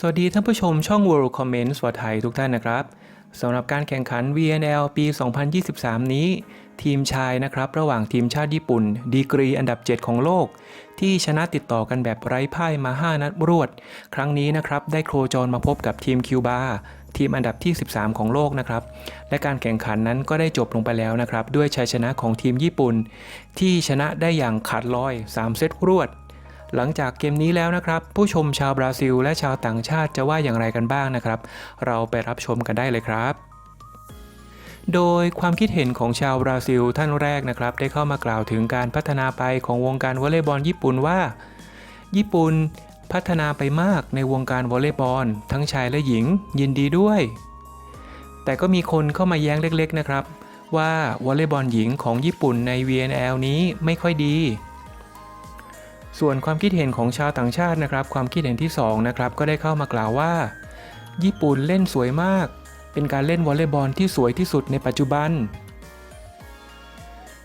สวัสดีท่านผู้ชมช่อง World Comments วไทยทุกท่านนะครับสำหรับการแข่งขัน VNL ปี 2023 นี้ ทีมชายนะครับระหว่างทีมชาติญี่ปุ่น ดีกรีอันดับ 7 ของโลก ที่ชนะติดต่อกันแบบไร้พ่ายมา 5 นัดรวด ครั้งนี้นะครับได้โครจรมาพบกับทีมคิวบาทีมอันดับที่ 13 ของโลกนะครับ และการแข่งขันนั้นก็ได้จบลงไปแล้วนะครับ ด้วยชัยชนะของทีมญี่ปุ่น ที่ชนะได้อย่างขาดลอย 3 เซตรวด หลังจากเกมนี้แล้วนะครับ ผู้ชมชาวบราซิล และชาวต่างชาติจะว่าอย่างไรกันบ้างนะครับ เราไปรับชมกันได้เลยครับโดยความคิดเห็นของชาวบราซิลท่านแรกนะครับ ได้เข้ามากล่าวถึงการพัฒนาไปของวงการวอลเลย์บอลญี่ปุ่นว่า ญี่ปุ่นพัฒนาไปมากในวงการวอลเลย์บอลทั้งชายและหญิงยินดีด้วย แต่ก็มีคนเข้ามาแย้งเล็กๆนะครับ ว่าวอลเลย์บอลหญิงของญี่ปุ่นใน VNL นี้ไม่ค่อยดี ส่วนความคิดเห็นของชาวต่างชาตินะครับ ความคิดเห็นที่2นะครับก็ได้เข้ามากล่าวว่า ญี่ปุ่นเล่นสวยมาก เป็นการเล่นวอลเลย์บอลที่สวยที่สุดในปัจจุบัน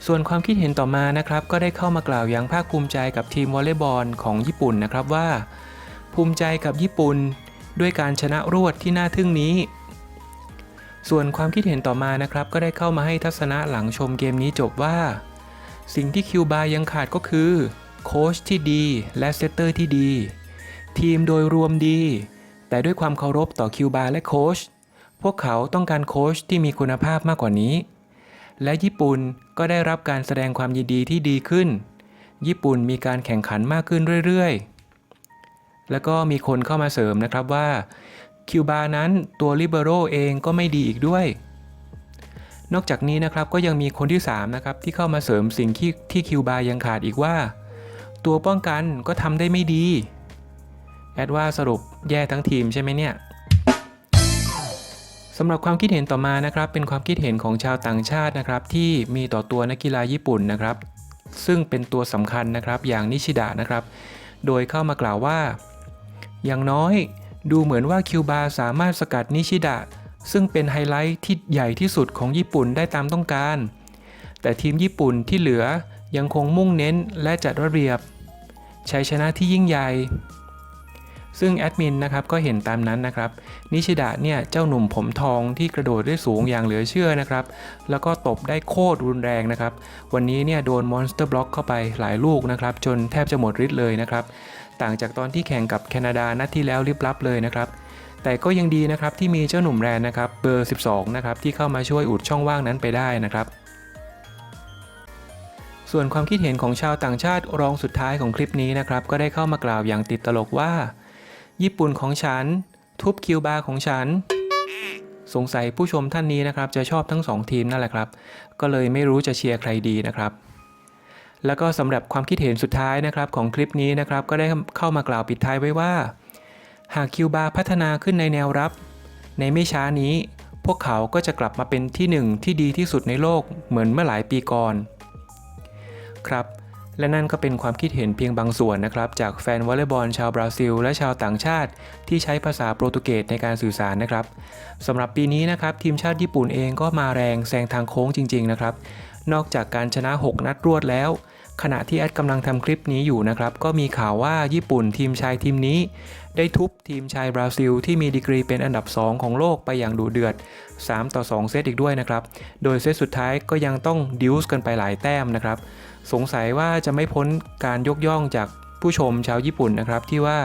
ส่วนความคิดเห็นต่อมานะครับก็ได้เข้ามากล่าวอย่างภาคภูมิใจกับทีมวอลเลย์บอลของญี่ปุ่นนะครับว่า ภูมิใจกับญี่ปุ่นด้วยการชนะรวดที่น่าทึ่งนี้ ส่วนความคิดเห็นต่อมานะครับก็ได้เข้ามาให้ทัศนะหลังชมเกมนี้จบว่า สิ่งที่คิวบายังขาดก็คือ โค้ชที่ดีและเซตเตอร์ที่ดี ทีมโดยรวมดี แต่ด้วยความเคารพต่อคิวบาและโค้ชพวกเขาต้องการโค้ชที่มีคุณภาพมากกว่านี้ และญี่ปุ่นก็ได้รับการแสดงความยินดีที่ดีขึ้น ญี่ปุ่นมีการแข่งขันมากขึ้นเรื่อยๆ แล้วก็มีคนเข้ามาเสริมนะครับว่าคิวบานั้นตัวลิเบโรเองก็ไม่ดีอีกด้วย นอกจากนี้นะครับก็ยังมีคนที่3นะครับที่เข้ามาเสริมสิ่งที่ที่คิวบายังขาดอีกว่า ตัวป้องกันก็ทำได้ไม่ดี แอดว่าสรุปแย่ทั้งทีมใช่ไหมเนี่ยสำหรับความคิดเห็นต่อมานะครับ เป็นความคิดเห็นของชาวต่างชาตินะครับ ที่มีต่อตัวนักกีฬาญี่ปุ่นนะครับ ซึ่งเป็นตัวสำคัญนะครับอย่างนิชิดะนะครับ โดยเข้ามากล่าวว่า อย่างน้อยดูเหมือนว่าคิวบาสามารถสกัดนิชิดะ ซึ่งเป็นไฮไลท์ที่ใหญ่ที่สุดของญี่ปุ่นได้ตามต้องการ แต่ทีมญี่ปุ่นที่เหลือ ยังคงมุ่งเน้นและจัดระเบียบชัยชนะที่ยิ่งใหญ่ ซึ่งแอดมินนะครับก็เห็นตามนั้นนะครับ นิชิดะเนี่ยเจ้าหนุ่มผมทองที่กระโดดได้สูงอย่างเหลือเชื่อนะครับ แล้วก็ตบได้โคตรรุนแรงนะครับ วันนี้เนี่ยโดนมอนสเตอร์บล็อกเข้าไปหลายลูกนะครับ จนแทบจะหมดฤทธิ์เลยนะครับ ต่างจากตอนที่แข่งกับแคนาดานัดที่แล้วริบลับเลยนะครับแต่ก็ยังดีนะครับที่มีเจ้าหนุ่มแรนนะครับเบอร์ 12 นะครับที่เข้ามาช่วยอุดช่องว่างนั้นไปได้นะครับ ส่วนความคิดเห็นของชาวต่างชาติรองสุดท้ายของคลิปนี้นะครับ ก็ได้เข้ามากล่าวอย่างติดตลกว่า ญี่ปุ่นของฉัน ทุบคิวบาของฉัน สงสัยผู้ชมท่านนี้นะครับ จะชอบทั้ง 2 ทีมนั่นแหละครับ ก็เลยไม่รู้จะเชียร์ใครดีนะครับแล้วก็สำหรับความคิดเห็นสุดท้ายนะครับของคลิปนี้นะครับก็ได้เข้ามากล่าวปิดท้ายไว้ว่า หากคิวบาพัฒนาขึ้นในแนวรับ ในไม่ช้านี้ พวกเขาก็จะกลับมาเป็นที่หนึ่งที่ดีที่สุดในโลกเหมือนเมื่อหลายปีก่อน ครับ และนั่นก็เป็นความคิดเห็นเพียงบางส่วนนะครับ จากแฟนวอลเลย์บอลชาวบราซิล และชาวต่างชาติ ที่ใช้ภาษาโปรตุเกสในการสื่อสารนะครับสำหรับปีนี้นะครับทีมชาติญี่ปุ่นเองก็มาแรงแซงทางโค้งจริง ๆ นะครับ นอกจากการชนะ 6 นัดรวดแล้ว ขณะที่แอดกำลังทำคลิปนี้อยู่นะครับ ก็มีข่าวว่าญี่ปุ่นทีมชายทีมนี้ ได้ทุบทีมชายบราซิล ที่มีดีกรีเป็นอันดับ 2 ของโลกไปอย่างดุเดือด 3 ต่อ 2 เซตอีกด้วยนะครับ โดยเซตสุดท้ายก็ยังต้องดิวส์กันไปหลายแต้มนะครับ สงสัยว่าจะไม่พ้นการยกย่องจากผู้ชมชาวญี่ปุ่นนะครับที่ว่า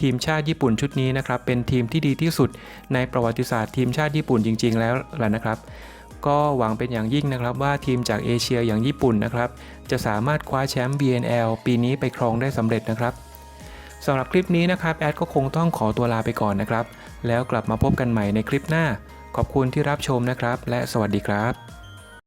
ทีมชาติญี่ปุ่นชุดนี้นะครับเป็นทีมที่ดีที่สุดในประวัติศาสตร์ทีมชาติญี่ปุ่นจริง ๆ แล้วล่ะนะครับ ก็หวังเป็นอย่างยิ่งนะครับว่าทีมจากเอเชียอย่างญี่ปุ่นนะครับ จะสามารถคว้าแชมป์ BNL ปีนี้ไปครองได้สำเร็จนะครับสำหรับคลิปนี้นะครับแอดก็คงต้องขอตัวลาไปก่อนนะครับ แล้วกลับมาพบกันใหม่ในคลิปหน้า ขอบคุณที่รับชมนะครับ และสวัสดีครับ